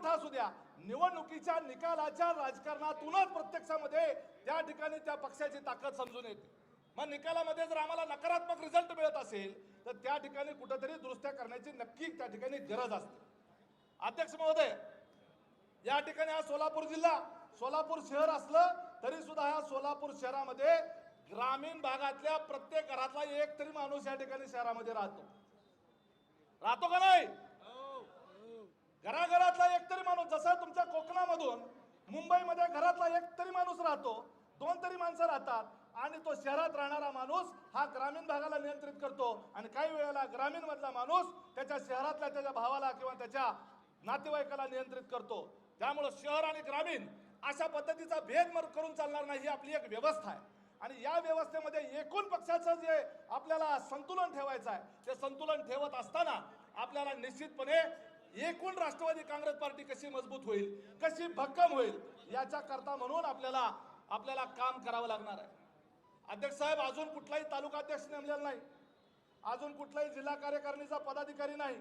मोठा असू द्या. निवडणुकीच्या निकालाच्या राजकारणातूनच प्रत्यक्षामध्ये त्या ठिकाणी त्या पक्षाची ताकद समजून येते. मग निकालामध्ये जर आम्हाला नकारात्मक रिझल्ट मिळत असेल तर त्या ठिकाणी कुठेतरी दुरुस्त्या करण्याची नक्की त्या ठिकाणी गरज असते. अध्यक्ष महोदय या ठिकाणी हा सोलापूर जिल्हा सोलापूर शहर असलं तरी सुद्धा ह्या सोलापूर शहरामध्ये ग्रामीण भागातल्या प्रत्येक घरातला एक तरी माणूस या ठिकाणी शहरामध्ये राहतो. राहतो का नाही? घराघरातला एक तरी माणूस जसा तुमच्या कोकणामधून मुंबईमध्ये घरातला एक तरी माणूस राहतो दोन तरी माणसं राहतात आणि तो शहरात राहणारा माणूस हा ग्रामीण भागाला नियंत्रित करतो. आणि काही वेळेला ग्रामीण मधला माणूस त्याच्या शहरातल्या त्याच्या भावाला किंवा त्याच्या नातेवाईकाला नियंत्रित करतो. त्यामुळं शहर आणि ग्रामीण अशा पद्धतीचा भेद मर- करून चालणार नाही ही आपली एक व्यवस्था आहे. आणि या व्यवस्थेमध्ये एकूण पक्षाचं जे आपल्याला संतुलन ठेवायचं आहे ते संतुलन ठेवत असताना आपल्याला निश्चितपणे एकूण राष्ट्रवादी काँग्रेस पार्टी कशी मजबूत होईल कशी भक्कम होईल याच्या करता म्हणून आपल्याला आपल्याला काम करावं लागणार आहे. अध्यक्ष साहेब अजून कुठलाही तालुका अध्यक्ष नेमलेला नाही. अजून कुठलाही जिल्हा कार्यकारिणीचा पदाधिकारी नाही.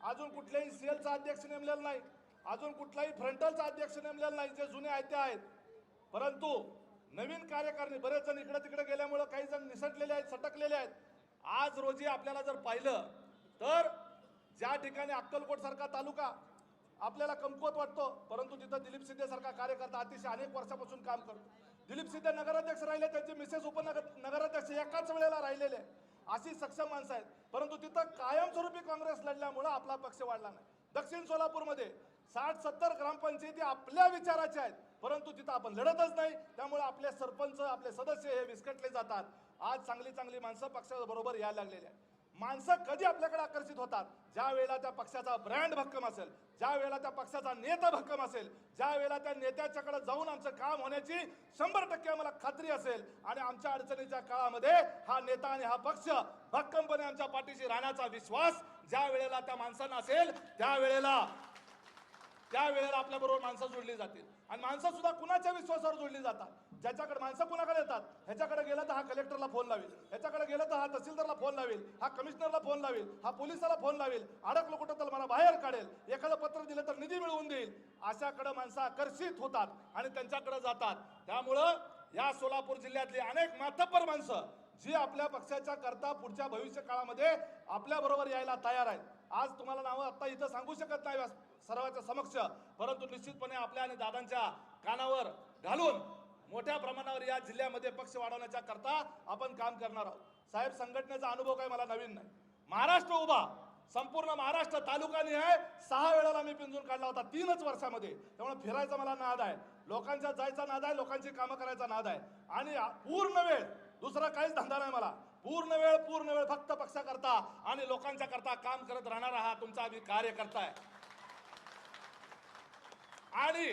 अजून कुठल्याही सेलचा अध्यक्ष नेमलेला नाही. अजून कुठलाही फ्रंटलचा अध्यक्ष नेमलेला नाही. जे जुने आयते आहेत. परंतु नवीन कार्यकारिणी बरेच जण इकडे तिकडे गेल्यामुळं काही जण निसटलेले आहेत सटकलेले आहेत. आज रोजी आपल्याला जर पाहिलं तर ज्या ठिकाणी अक्कलकोट सारखा तालुका आपल्याला कमकुवत वाटतो परंतु तिथं दिलीप सिद्धे सारखा कार्यकर्ता अतिशय अनेक वर्षापासून काम करतो. दिलीप सिद्धे नगराध्यक्ष राहिले त्यांचे मिसेस उपनगर नगराध्यक्ष एकाच वेळेला राहिलेले अशी सक्षम माणसं आहेत. परंतु तिथं कायमस्वरूपी काँग्रेस लढल्यामुळं आपला पक्ष वाढला नाही. दक्षिण सोलापूरमध्ये साठ सत्तर ग्रामपंचायती आपल्या विचाराच्या आहेत परंतु तिथं आपण लढतच नाही. त्यामुळे आपले सरपंच आपले सदस्य हे विस्कटले जातात. आज चांगली चांगली माणसं पक्षाबरोबर यायला लागलेली आहेत. माणसं कधी आपल्याकडे आकर्षित होतात? ज्या वेळेला त्या पक्षाचा ब्रँड भक्कम असेल ज्या वेळेला त्या पक्षाचा नेता भक्कम असेल ज्या वेळेला त्या नेत्याच्याकडे जाऊन आमचं काम होण्याची शंभर टक्के आम्हाला खात्री असेल आणि आमच्या अडचणीच्या काळामध्ये हा नेता आणि हा पक्ष भक्कमपणे आमच्या पाठीशी राहण्याचा विश्वास ज्या वेळेला त्या माणसांना असेल त्या वेळेला त्या वेळेला आपल्याबरोबर माणसं जोडली जातील. आणि माणसं सुद्धा कुणाच्या विश्वासावर जोडली जातात? ज्याच्याकडे माणसं कुणाकडे येतात? ह्याच्याकडे गेलं तर हा कलेक्टरला फोन लावेल. ह्याच्याकडे गेलं तर हा तहसीलदारला फोन लावेल. हा कमिशनरला फोन लावेल. हा पोलिसाला फोन लावेल. अडकलं कुठं तर मला बाहेर काढेल. एखादं पत्र दिलं तर निधी मिळवून देईल. अशाकडे माणसं आकर्षित होतात आणि त्यांच्याकडे जातात. त्यामुळं या सोलापूर जिल्ह्यातली अनेक माथपर माणसं जी आपल्या पक्षाच्या करता पुढच्या भविष्य काळामध्ये आपल्याबरोबर यायला तयार आहेत. आज तुम्हाला नावं आत्ता इथं सांगू शकत नाही सर्वांच्या समक्ष परंतु निश्चितपणे आपल्या आणि दादांच्या कानावर घालून मोठ्या प्रमाणावर या जिल्ह्यामध्ये पक्ष वाढवण्याच्या करता आपण काम करणार आहोत. साहेब संघटनेचा अनुभव काय मला नवीन नाही. महाराष्ट्र उभा संपूर्ण महाराष्ट्र तालुकानी आहे सहा वेळेला मी पिंजून काढला होता तीनच वर्षामध्ये. त्यामुळे फिरायचा मला नाद आहे. लोकांच्या जायचा नाद आहे लोकांची कामं करायचा नाद आहे. आणि पूर्ण वेळ दुसरा काहीच धंदा नाही मला. पूर्ण वेळ पूर्ण वेळ फक्त पक्षाकरता आणि लोकांच्या करता काम करत राहणारा हा तुमचा आम्ही कार्यकर्ता आहे. आणि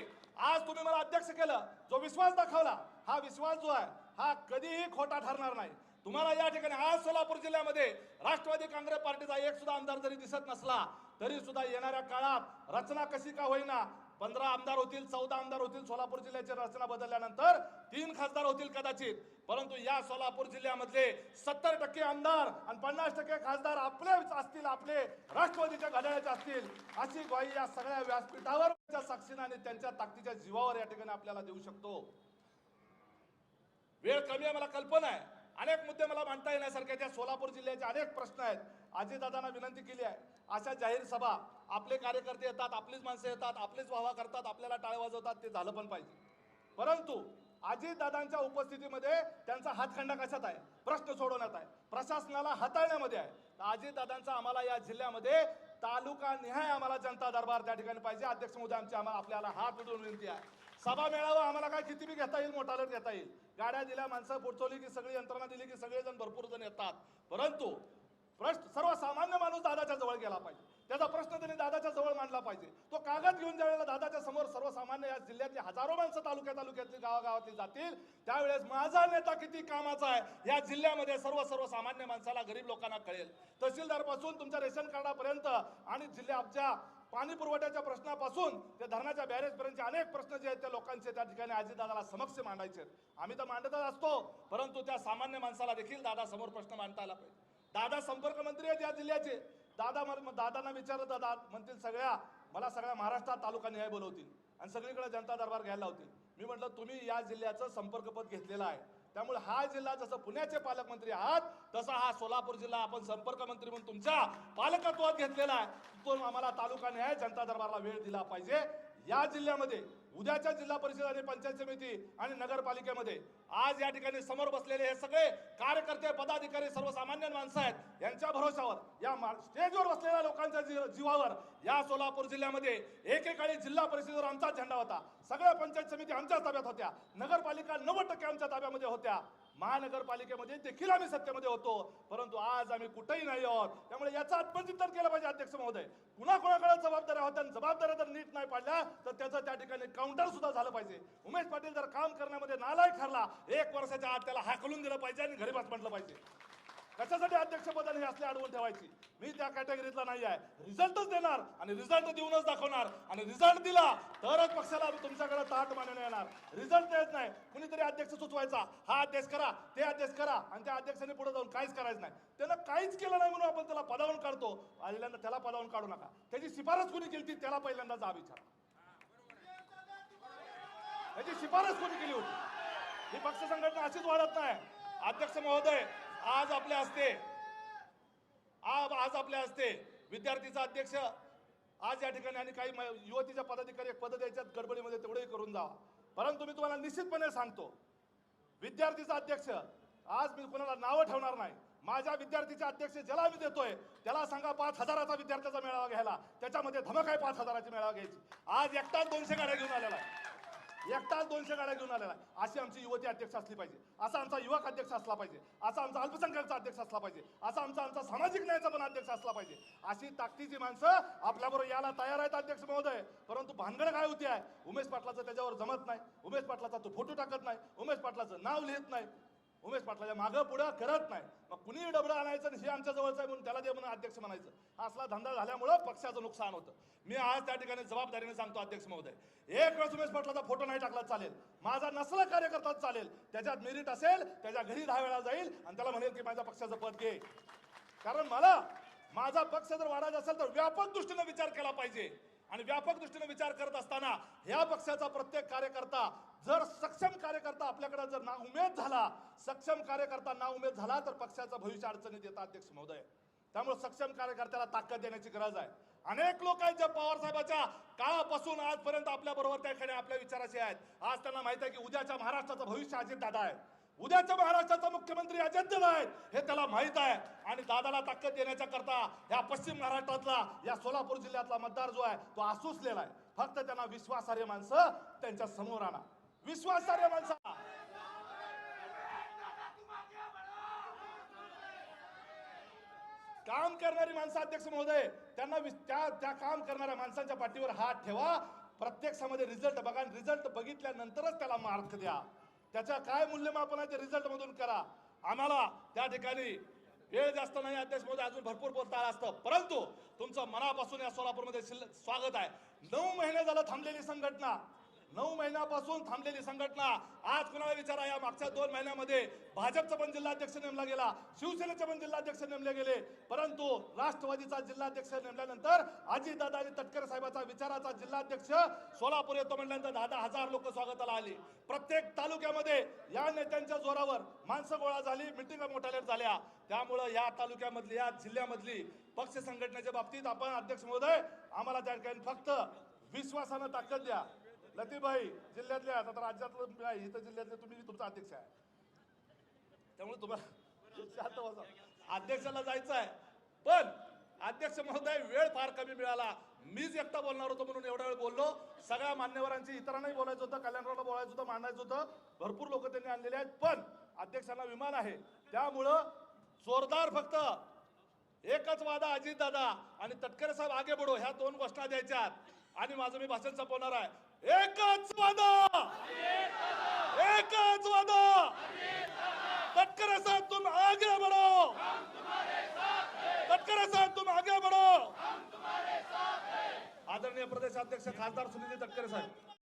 आज तुम्ही मला अध्यक्ष केलं जो विश्वास दाखवला हा विश्वास जो आहे हा कधीही खोटा ठरणार नाही. तुम्हाला या ठिकाणी आज सोलापूर जिल्ह्यामध्ये राष्ट्रवादी काँग्रेस पार्टीचा एक सुद्धा आमदार जरी दिसत नसला तरी सुद्धा येणाऱ्या काळात रचना कशी का होईना पंधरा आमदार होतील चौदा आमदार होतील सोलापूर जिल्ह्याची रचना बदलल्यानंतर तीन खासदार होतील कदाचित. परंतु या सोलापूर जिल्ह्यामधले सत्तर टक्के आमदार आणि पन्नास टक्के खासदार आपलेच असतील आपले राष्ट्रवादीच्या घड्याळ्याचे असतील अशी ग्वाही या सगळ्या व्यासपीठावर साक्षीनं आणि त्यांच्या ताकदीच्या जीवावर या ठिकाणी आपल्याला देऊ शकतो. वेळ कमी आहे मला कल्पना आहे. अनेक मुद्दे मला मांडता येण्यासारखे त्या सोलापूर जिल्ह्याचे अनेक प्रश्न आहेत. अजितदादांना विनंती केली आहे. अशा जाहीर सभा आपले कार्यकर्ते येतात आपलीच माणसं येतात आपलेच वाहवा करतात आपल्याला टाळे वाजवतात ते झालं पण पाहिजे. परंतु अजितदादांच्या उपस्थितीमध्ये त्यांचा हातखंडा कशात आहे? प्रश्न सोडवण्यात आहे. प्रशासनाला हाताळण्यामध्ये आहे. तर अजितदादांचा आम्हाला या जिल्ह्यामध्ये तालुका निहाय आम्हाला जनता दरबार त्या ठिकाणी पाहिजे. अध्यक्ष मोदी आमची आम्हाला आपल्याला हात उडवून विनंती आहे. सभा मेळावा आम्हाला काय किती बी घेता येईल मोठा घेता येईल. गाड्या दिल्या माणसं पुढचवली की सगळी यंत्रणा दिली की सगळेजण भरपूर जण येतात. परंतु प्रश्न सर्वसामान्य माणूस दादाच्या जवळ गेला पाहिजे. त्याचा प्रश्न त्यांनी दादाच्या जवळ मांडला पाहिजे. तो कागद घेऊन ज्यावेळेला दादाच्या समोर सर्वसामान्य या जिल्ह्यातली हजारो माणसं तालुक्या तालुक्यातली गावागावातली जातील त्यावेळेस माझा नेता किती कामाचा आहे या जिल्ह्यामध्ये सर्व सर्वसामान्य माणसाला गरीब लोकांना कळेल. तहसीलदारपासून तुमच्या रेशन कार्डापर्यंत आणि जिल्ह्याच्या पाणी पुरवठ्याच्या प्रश्नापासून ते धरणाच्या बॅरेजपर्यंतचे अनेक प्रश्न जे आहेत त्या लोकांचे त्या ठिकाणी आजीदादाला समक्ष मांडायचे आम्ही तर मांडतच असतो परंतु त्या सामान्य माणसाला देखील दादा समोर प्रश्न मांडता आला पाहिजे. दादा संपर्क मंत्री आहेत या जिल्ह्याचे. दादा मला- दादांना विचारत दादा म्हणतील सगळ्या मला सगळ्या महाराष्ट्रात तालुका न्याय बोलवतील आणि सगळीकडे जनता दरबार घ्यायला होतील मी म्हटलं तुम्ही या जिल्ह्याचं संपर्कपद घेतलेलं आहे. त्यामुळे हा जिल्हा जसं पुण्याचे पालकमंत्री आहात तसा हा सोलापूर जिल्हा आपण संपर्क मंत्री म्हणून तुमच्या पालकत्वात घेतलेला आहे. तो आम्हाला तालुका न्याय जनता दरबारला वेळ दिला पाहिजे. या जिल्ह्यामध्ये उद्याच्या जिल्हा परिषद आणि पंचायत समिती आणि नगरपालिकेमध्ये आज या ठिकाणी समोर बसलेले हे सगळे कार्यकर्ते पदाधिकारी सर्वसामान्य माणसं आहेत. यांच्या भरोशावर या स्टेजवर बसलेल्या लोकांच्या जीवावर या सोलापूर जिल्ह्यामध्ये एकेकाळी जिल्हा परिषदेवर आमचा झेंडा होता. सगळ्या पंचायत समिती आमच्या ताब्यात होत्या. नगरपालिका नव्वद टक्के आमच्या ताब्यामध्ये होत्या. महानगरपालिकेमध्ये देखील आम्ही सत्तेमध्ये होतो. परंतु आज आम्ही कुठेही नाही आहोत. त्यामुळे याचा आत्मचिंतन केलं पाहिजे अध्यक्ष महोदय. कुणा कोणाकडे जबाबदाऱ्या होत्या आणि जबाबदाऱ्या जर नीट नाही पाडल्या तर त्याचं त्या ठिकाणी काउंटर सुद्धा झालं पाहिजे. उमेश पाटील जर काम करण्यामध्ये नालायक ठरला एक वर्षाच्या आत त्याला हाकलून दिलं पाहिजे आणि घरी बस म्हटलं पाहिजे. कशासाठी अध्यक्षपदाने हे असले अडवून ठेवायची? मी त्या कॅटेगरीतला नाही आहे. रिझल्टच देणार आणि रिझल्ट देऊनच दाखवणार. आणि रिझल्ट दिला तरच पक्षाला तुमच्याकडे ताट मानून येणार. रिझल्ट देत नाही. कुणीतरी अध्यक्ष सुचवायचा. हा अध्यक्ष करा ते अध्यक्ष करा आणि त्या अध्यक्षाने पुढे जाऊन काहीच करायचं नाही. त्यानं काहीच केलं नाही म्हणून आपण त्याला पदावून काढतो. पहिल्यांदा त्याला पदावून काढू नका. त्याची शिफारस कोणी केली ती त्याला पहिल्यांदा जा विचारा. त्याची शिफारस कोणी केली होती? ही पक्ष संघटना अशीच वाढत नाही. अध्यक्ष महोदय आज आपल्या हस्ते आज आज आपल्या हस्ते विद्यार्थीचा अध्यक्ष आज या ठिकाणी आणि काही युवतीच्या पदाधिकारी एक पद द्यायच्यात गडबडीमध्ये तेवढंही करून जावा परंतु मी तुम्हाला निश्चितपणे सांगतो विद्यार्थीचा अध्यक्ष आज मी कोणाला नावं ठेवणार नाही. माझ्या विद्यार्थीचे अध्यक्ष ज्याला मी देतोय त्याला सांगा पाच हजाराचा विद्यार्थ्याचा मेळावा घ्यायला. त्याच्यामध्ये धमक आहे पाच हजाराची मेळावा घ्यायची. आज एकटाच दोनशे गाड्या घेऊन आलेला आहे. एकटाच दोनशे गाड्या घेऊन आलेला आहे. अशी आमची युवती अध्यक्ष असली पाहिजे. असा आमचा युवक अध्यक्ष असला पाहिजे. असा आमचा अल्पसंख्याकचा अध्यक्ष असला पाहिजे. असा आमचा आमचा सामाजिक न्यायाचा पण अध्यक्ष असला पाहिजे. अशी ताकदीची माणसं आपल्याबरोबर यायला तयार आहेत अध्यक्ष महोदय. परंतु भानगड काय होती आहे? उमेश पाटलाचं त्याच्यावर जमत नाही. उमेश पाटलाचा तो फोटो टाकत नाही. उमेश पाटलाचं नाव लिहित नाही. उमेश पाटलाच्या मागं पुढं करत नाही. मग कुणी डबडं आणायचं हे आमच्या जवळचं आहे म्हणून त्याला दे म्हणून अध्यक्ष म्हणायचं. हा असला धंदा झाल्यामुळं पक्षाचं नुकसान होतं. मी आज त्या ठिकाणी जबाबदारीने सांगतो अध्यक्ष महोदय. एक वेळेस उमेश पाटलाचा फोटो नाही टाकला चालेल. माझा नसला कार्यकर्ता चालेल. त्याच्यात मेरिट असेल त्याच्या घरी दहा वेळा जाईल आणि त्याला म्हणेल की माझ्या पक्षाचं पद घे. कारण मला माझा पक्ष जर वाढायचा असेल तर व्यापक दृष्टीने विचार केला पाहिजे. आणि व्यापक दृष्टीने विचार करत असताना ह्या पक्षाचा प्रत्येक कार्यकर्ता जर सक्षम कार्यकर्ता आपल्याकडे जर ना उमेद झाला सक्षम कार्यकर्ता ना उमेद झाला तर पक्षाचं भविष्य अडचणीत येतं अध्यक्ष महोदय. त्यामुळे सक्षम कार्यकर्त्याला ताकद देण्याची गरज आहे. अनेक लोक आहेत जे पवारसाहेबाच्या काळापासून आजपर्यंत आपल्या बरोबर त्या ठिकाणी आपल्या विचाराचे आहेत. आज त्यांना माहीत आहे की उद्याच्या महाराष्ट्राचं भविष्य अजित दादा आहे. उद्याच्या महाराष्ट्राचा मुख्यमंत्री अजित दादा आहेत हे त्याला माहीत आहे. आणि दादाला ताकद देण्याच्या करता ह्या पश्चिम महाराष्ट्रातला या सोलापूर जिल्ह्यातला मतदार जो आहे तो आसुसलेला आहे. फक्त त्यांना विश्वासार्ह माणसं त्यांच्यासमोर आणा. विश्वासार्ह माणसं काम करणारी माणसं अध्यक्ष महोदय त्यांना त्या त्या काम करणाऱ्या माणसांच्या पाठीवर हात ठेवा. प्रत्यक्षामध्ये रिझल्ट बघा रिझल्ट बघितल्यानंतरच त्याला मार्क द्या. त्याच्या काय मूल्यमापन आहे ते रिझल्ट मधून करा. आम्हाला त्या ठिकाणी वेळ जास्त नाही अध्यक्ष महोदय अजून भरपूर बोलता आलं असतं. परंतु तुमचं मनापासून या सोलापूरमध्ये स्वागत आहे. नऊ महिने झालं थांबलेली संघटना. नऊ महिन्यापासून थांबलेली संघटना. आज कुणाला विचारा या मागच्या दोन महिन्यामध्ये भाजपचा पण जिल्हाध्यक्ष नेमला गेला शिवसेनेचे पण जिल्हाध्यक्ष नेमले गेले. परंतु राष्ट्रवादीचा जिल्हाध्यक्ष नेमल्यानंतर अजितदादा आणि तटकरे साहेबाचा विचाराचा जिल्हाध्यक्ष सोलापूर येतो म्हटल्यानंतर दहा दहा हजार लोक स्वागताला आली. प्रत्येक तालुक्यामध्ये या नेत्यांच्या जोरावर माणसं गोळा झाली मिटिंग मोठ्या झाल्या. त्यामुळं या तालुक्यामधली या जिल्ह्यामधली पक्ष संघटनेच्या बाबतीत आपण अध्यक्ष महोदय आम्हाला त्या ठिकाणी फक्त विश्वासानं ताकद द्या. लतीबाई जिल्ह्यातल्या आता राज्यातलं नाही, इथं जिल्ह्यातले तुम्ही तुमचा अध्यक्ष आहे. त्यामुळे तुम्हाला शांत बसा. अध्यक्षाला जायचं आहे. पण अध्यक्ष महोदय वेळ फार कमी मिळाला. मीच एकटा बोलणार होतो म्हणून एवढा वेळ बोललो. सगळ्या मान्यवरांची इतरांनाही बोलायचं होतं कल्याणरावला बोलायचं होतं मांडायचं होतं. भरपूर लोक त्यांनी आणलेले आहेत. पण अध्यक्षांना विमान आहे. त्यामुळं जोरदार फक्त एकच वादा अजित दादा आणि तटकरे साहेब आगे बढो. ह्या दोन गोष्टा द्यायच्या आणि माझं मी भाषण संपवणार आहे. एकच वादा. एकच वादा. तटकरे साहब तुम आगे बढ़ो. तटकरे साहब तुम आगे बढ़ो. आदरणीय प्रदेशाध्यक्ष खासदार सुनील तटकरे साहेब.